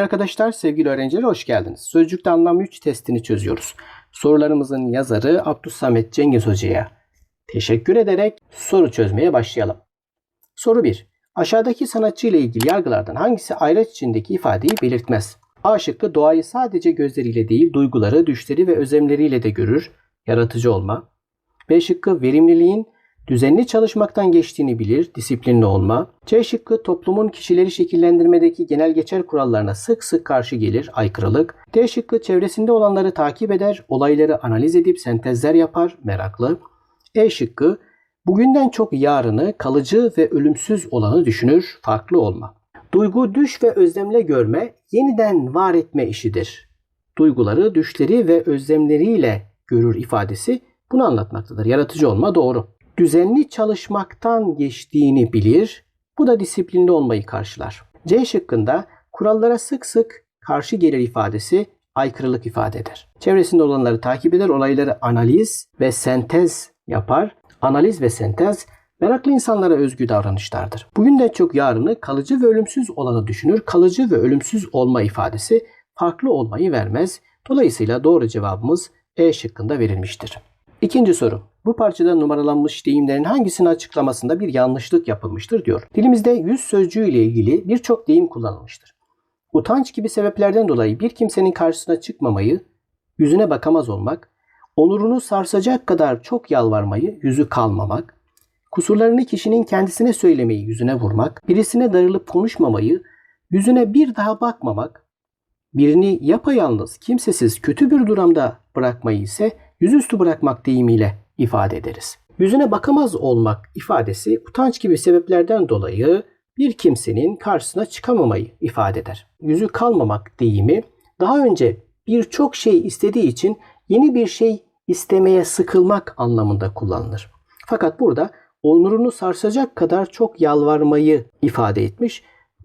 Değerli arkadaşlar, sevgili öğrenciler hoş geldiniz. Sözcükte anlam 3 testini çözüyoruz. Sorularımızın yazarı Abdüssamet Cengiz Hoca'ya teşekkür ederek soru çözmeye başlayalım. Soru 1. Aşağıdaki sanatçı ile ilgili yargılardan hangisi ayraç içindeki ifadeyi belirtmez? A şıkkı doğayı sadece gözleriyle değil, duyguları, düşleri ve özlemleriyle de görür, yaratıcı olma. B şıkkı verimliliğin düzenli çalışmaktan geçtiğini bilir, disiplinli olma. C şıkkı toplumun kişileri şekillendirmedeki genel geçer kurallarına sık sık karşı gelir, aykırılık. D şıkkı çevresinde olanları takip eder, olayları analiz edip sentezler yapar, meraklı. E şıkkı bugünden çok yarını, kalıcı ve ölümsüz olanı düşünür, farklı olma. Duygu, düş ve özlemle görme, yeniden var etme işidir. Duyguları, düşleri ve özlemleriyle görür ifadesi bunu anlatmaktadır. Yaratıcı olma doğru düzenli çalışmaktan geçtiğini bilir. Bu da disiplinli olmayı karşılar. C şıkkında kurallara sık sık karşı gelir ifadesi aykırılık ifade eder. Çevresinde olanları takip eder, olayları analiz ve sentez yapar. Analiz ve sentez meraklı insanlara özgü davranışlardır. Bugünden çok yarını kalıcı ve ölümsüz olanı düşünür. Kalıcı ve ölümsüz olma ifadesi farklı olmayı vermez. Dolayısıyla doğru cevabımız E şıkkında verilmiştir. İkinci soru. Bu parçada numaralanmış deyimlerin hangisinin açıklamasında bir yanlışlık yapılmıştır diyor. Dilimizde yüz sözcüğü ile ilgili birçok deyim kullanılmıştır. Utanç gibi sebeplerden dolayı bir kimsenin karşısına çıkmamayı, yüzüne bakamaz olmak, onurunu sarsacak kadar çok yalvarmayı, yüzü kalmamak, kusurlarını kişinin kendisine söylemeyi yüzüne vurmak, birisine darılıp konuşmamayı, yüzüne bir daha bakmamak, birini yapayalnız, kimsesiz, kötü bir durumda bırakmayı ise yüzüstü bırakmak deyimiyle ifade ederiz. Yüzüne bakamaz olmak ifadesi utanç gibi sebeplerden dolayı bir kimsenin karşısına çıkamamayı ifade eder. Yüzü kalmamak deyimi daha önce birçok şey istediği için yeni bir şey istemeye sıkılmak anlamında kullanılır. Fakat burada onurunu sarsacak kadar çok yalvarmayı ifade etmiş.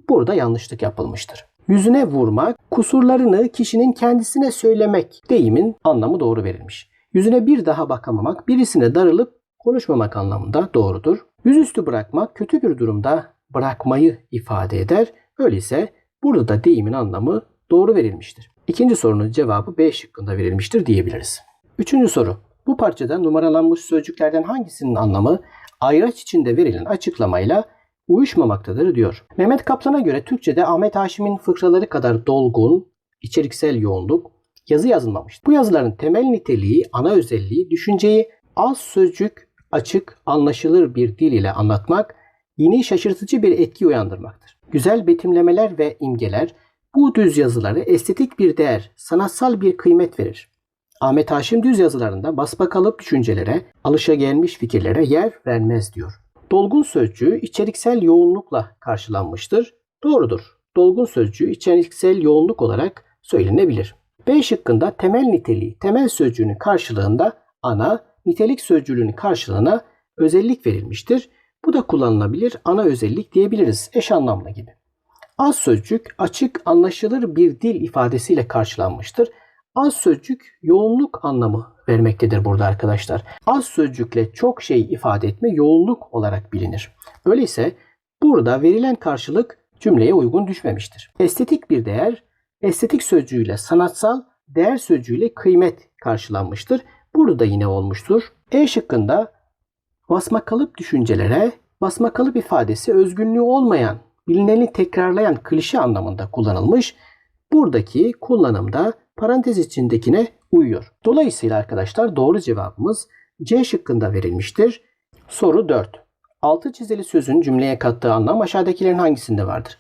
Burada yanlışlık yapılmıştır. Yüzüne vurmak, kusurlarını kişinin kendisine söylemek deyimin anlamı doğru verilmiş. Yüzüne bir daha bakamamak, birisine darılıp konuşmamak anlamında doğrudur. Yüzüstü bırakmak kötü bir durumda bırakmayı ifade eder. Öyleyse burada da deyimin anlamı doğru verilmiştir. İkinci sorunun cevabı B şıkkında verilmiştir diyebiliriz. Üçüncü soru. Bu parçada numaralanmış sözcüklerden hangisinin anlamı ayraç içinde verilen açıklamayla uyuşmamaktadır diyor. Mehmet Kaplan'a göre Türkçe'de Ahmet Haşim'in fıkraları kadar dolgun, içeriksel yoğunluk, yazı yazılmamıştır. Bu yazıların temel niteliği, ana özelliği, düşünceyi az sözcük, açık, anlaşılır bir dil ile anlatmak, yeni şaşırtıcı bir etki uyandırmaktır. Güzel betimlemeler ve imgeler bu düz yazıları estetik bir değer, sanatsal bir kıymet verir. Ahmet Haşim düz yazılarında basbakalıp düşüncelere, alışa gelmiş fikirlere yer vermez diyor. Dolgun sözcüğü içeriksel yoğunlukla karşılanmıştır. Doğrudur. Dolgun sözcüğü içeriksel yoğunluk olarak söylenebilir. B şıkkında temel niteliği, temel sözcüğünün karşılığında ana, nitelik sözcüğünün karşılığına özellik verilmiştir. Bu da kullanılabilir ana özellik diyebiliriz eş anlamlı gibi. Az sözcük açık anlaşılır bir dil ifadesiyle karşılanmıştır. Az sözcük yoğunluk anlamı vermektedir burada arkadaşlar. Az sözcükle çok şey ifade etme yoğunluk olarak bilinir. Öyleyse burada verilen karşılık cümleye uygun düşmemiştir. Estetik bir değer estetik sözcüğüyle sanatsal, değer sözcüğüyle kıymet karşılanmıştır. Burada yine olmuştur. E şıkkında basma kalıp düşüncelere basma kalıp ifadesi özgünlüğü olmayan, bilineni tekrarlayan klişe anlamında kullanılmış. Buradaki kullanımda parantez içindekine uyuyor. Dolayısıyla arkadaşlar doğru cevabımız C şıkkında verilmiştir. Soru 4. Altı çizili sözün cümleye kattığı anlam aşağıdakilerin hangisinde vardır?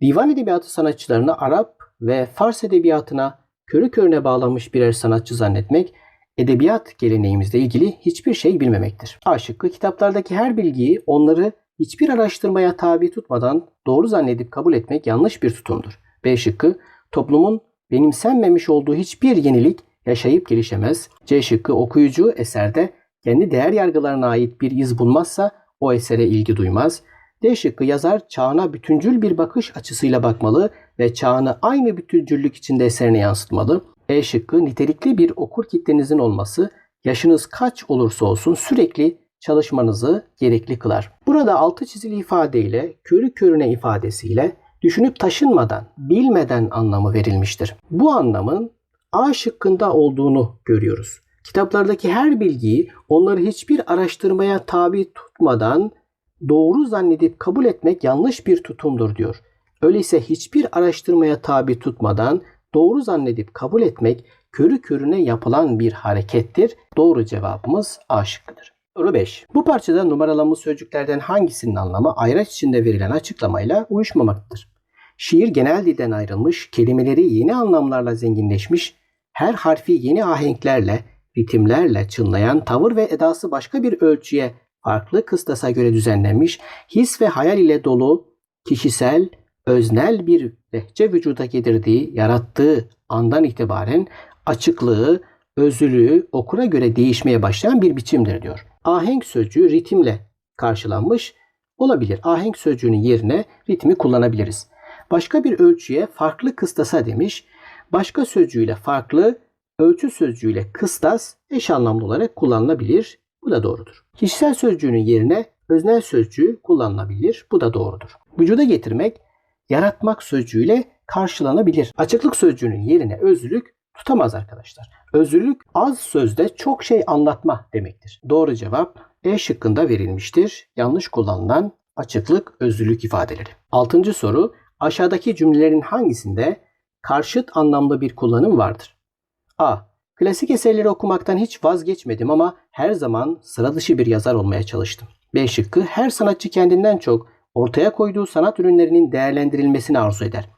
Divan edebiyatı sanatçılarını Arap ve Fars edebiyatına körü körüne bağlanmış birer sanatçı zannetmek, edebiyat geleneğimizle ilgili hiçbir şey bilmemektir. A şıkkı kitaplardaki her bilgiyi onları hiçbir araştırmaya tabi tutmadan doğru zannedip kabul etmek yanlış bir tutumdur. B şıkkı toplumun benimsenmemiş olduğu hiçbir yenilik yaşayıp gelişemez. C şıkkı okuyucu eserde kendi değer yargılarına ait bir iz bulmazsa o esere ilgi duymaz. D şıkkı yazar çağına bütüncül bir bakış açısıyla bakmalı ve çağını aynı bütüncüllük içinde eserine yansıtmalı. E şıkkı nitelikli bir okur kitlenizin olması yaşınız kaç olursa olsun sürekli çalışmanızı gerekli kılar. Burada altı çizili ifadeyle körü körüne ifadesiyle düşünüp taşınmadan, bilmeden anlamı verilmiştir. Bu anlamın A şıkkında olduğunu görüyoruz. Kitaplardaki her bilgiyi onları hiçbir araştırmaya tabi tutmadan doğru zannedip kabul etmek yanlış bir tutumdur diyor. Öyleyse hiçbir araştırmaya tabi tutmadan doğru zannedip kabul etmek körü körüne yapılan bir harekettir. Doğru cevabımız A şıkkıdır. Soru 5. Bu parçada numaralanmış sözcüklerden hangisinin anlamı ayraç içinde verilen açıklamayla uyuşmamaktadır? Şiir genel dilden ayrılmış, kelimeleri yeni anlamlarla zenginleşmiş, her harfi yeni ahenklerle, ritimlerle çınlayan, tavır ve edası başka bir ölçüye, farklı kıstasa göre düzenlenmiş, his ve hayal ile dolu, kişisel, öznel bir lehçe vücuda getirdiği, yarattığı andan itibaren açıklığı, özlülüğü okura göre değişmeye başlayan bir biçimdir diyor. Ahenk sözcüğü ritimle karşılanmış olabilir. Ahenk sözcüğünün yerine ritmi kullanabiliriz. Başka bir ölçüye farklı kıstasa demiş. Başka sözcüğüyle farklı, ölçü sözcüğüyle kıstas eş anlamlı olarak kullanılabilir. Bu da doğrudur. Kişisel sözcüğünün yerine öznel sözcüğü kullanılabilir. Bu da doğrudur. Vücuda getirmek, yaratmak sözcüğüyle karşılanabilir. Açıklık sözcüğünün yerine özlülük tutamaz arkadaşlar. Özlülük az sözde çok şey anlatma demektir. Doğru cevap E şıkkında verilmiştir. Yanlış kullanılan açıklık, özlülük ifadeleri. Altıncı soru aşağıdaki cümlelerin hangisinde karşıt anlamlı bir kullanım vardır? A. Klasik eserleri okumaktan hiç vazgeçmedim ama her zaman sıra dışı bir yazar olmaya çalıştım. B şıkkı her sanatçı kendinden çok ortaya koyduğu sanat ürünlerinin değerlendirilmesini arzu eder.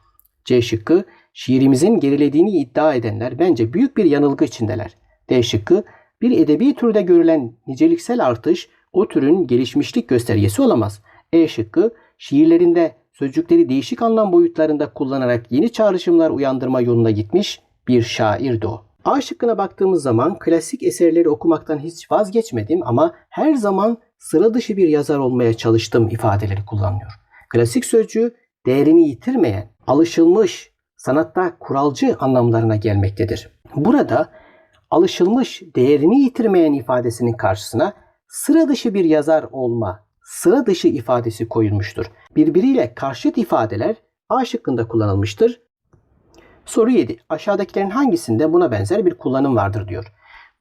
C şıkkı şiirimizin gerilediğini iddia edenler bence büyük bir yanılgı içindeler. D şıkkı bir edebi türde görülen niceliksel artış o türün gelişmişlik göstergesi olamaz. E şıkkı şiirlerinde sözcükleri değişik anlam boyutlarında kullanarak yeni çağrışımlar uyandırma yoluna gitmiş bir şairdi o. A şıkkına baktığımız zaman klasik eserleri okumaktan hiç vazgeçmedim ama her zaman sıra dışı bir yazar olmaya çalıştım ifadeleri kullanıyor. Klasik sözcüğü değerini yitirmeyen, alışılmış, sanatta kuralcı anlamlarına gelmektedir. Burada alışılmış, değerini yitirmeyen ifadesinin karşısına sıra dışı bir yazar olma, sıra dışı ifadesi koyulmuştur. Birbiriyle karşıt ifadeler A şıkkında kullanılmıştır. Soru 7. Aşağıdakilerin hangisinde buna benzer bir kullanım vardır diyor.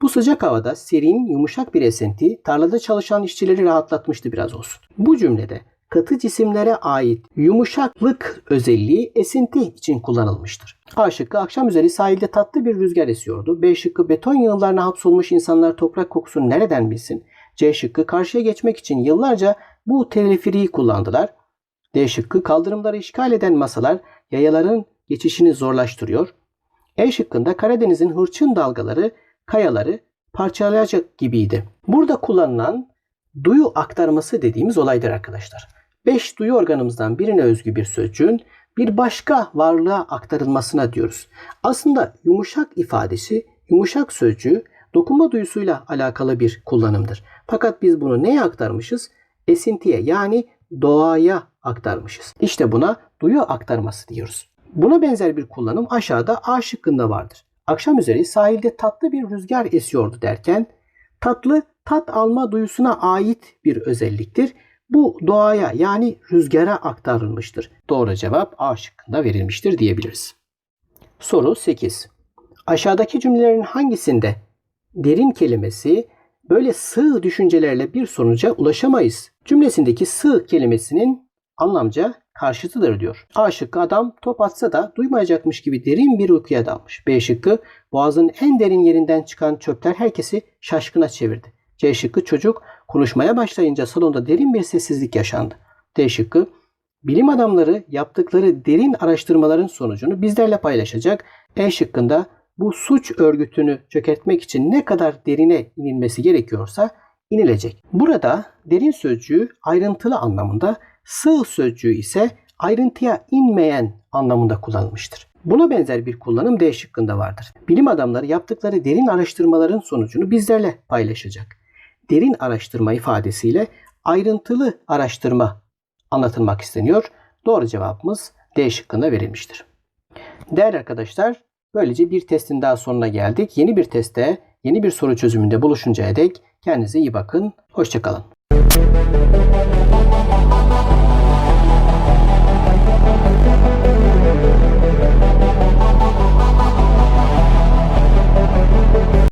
Bu sıcak havada serin, yumuşak bir esinti tarlada çalışan işçileri rahatlatmıştı biraz olsun. Bu cümlede katı cisimlere ait yumuşaklık özelliği esinti için kullanılmıştır. A şıkkı akşam üzeri sahilde tatlı bir rüzgar esiyordu. B şıkkı beton yığınlarına hapsolmuş insanlar toprak kokusunu nereden bilsin? C şıkkı karşıya geçmek için yıllarca bu teleferiği kullandılar. D şıkkı kaldırımları işgal eden masalar yayaların geçişini zorlaştırıyor. E şıkkında Karadeniz'in hırçın dalgaları kayaları parçalayacak gibiydi. Burada kullanılan duyu aktarması dediğimiz olaydır arkadaşlar. Beş duyu organımızdan birine özgü bir sözcüğün bir başka varlığa aktarılmasına diyoruz. Aslında yumuşak ifadesi, yumuşak sözcüğü dokunma duyusuyla alakalı bir kullanımdır. Fakat biz bunu neye aktarmışız? Esintiye yani doğaya aktarmışız. İşte buna duyu aktarması diyoruz. Buna benzer bir kullanım aşağıda A şıkkında vardır. Akşam üzeri sahilde tatlı bir rüzgar esiyordu derken tatlı tat alma duyusuna ait bir özelliktir. Bu doğaya yani rüzgara aktarılmıştır. Doğru cevap A şıkkında verilmiştir diyebiliriz. Soru 8. Aşağıdaki cümlelerin hangisinde derin kelimesi böyle sığ düşüncelerle bir sonuca ulaşamayız? Cümlesindeki sığ kelimesinin anlamca karşıtıdır diyor. A şıkkı adam top atsa da duymayacakmış gibi derin bir uykuya dalmış. B şıkkı boğazın en derin yerinden çıkan çöpler herkesi şaşkına çevirdi. C şıkkı çocuk konuşmaya başlayınca salonda derin bir sessizlik yaşandı. D şıkkı bilim adamları yaptıkları derin araştırmaların sonucunu bizlerle paylaşacak. E şıkkında bu suç örgütünü çökertmek için ne kadar derine inilmesi gerekiyorsa inilecek. Burada derin sözcüğü ayrıntılı anlamında, sığ sözcüğü ise ayrıntıya inmeyen anlamında kullanılmıştır. Buna benzer bir kullanım D şıkkında vardır. Bilim adamları yaptıkları derin araştırmaların sonucunu bizlerle paylaşacak. Derin araştırma ifadesiyle ayrıntılı araştırma anlatılmak isteniyor. Doğru cevabımız D şıkkında verilmiştir. Değerli arkadaşlar, böylece bir testin daha sonuna geldik. Yeni bir teste, yeni bir soru çözümünde buluşuncaya dek kendinize iyi bakın. Hoşçakalın.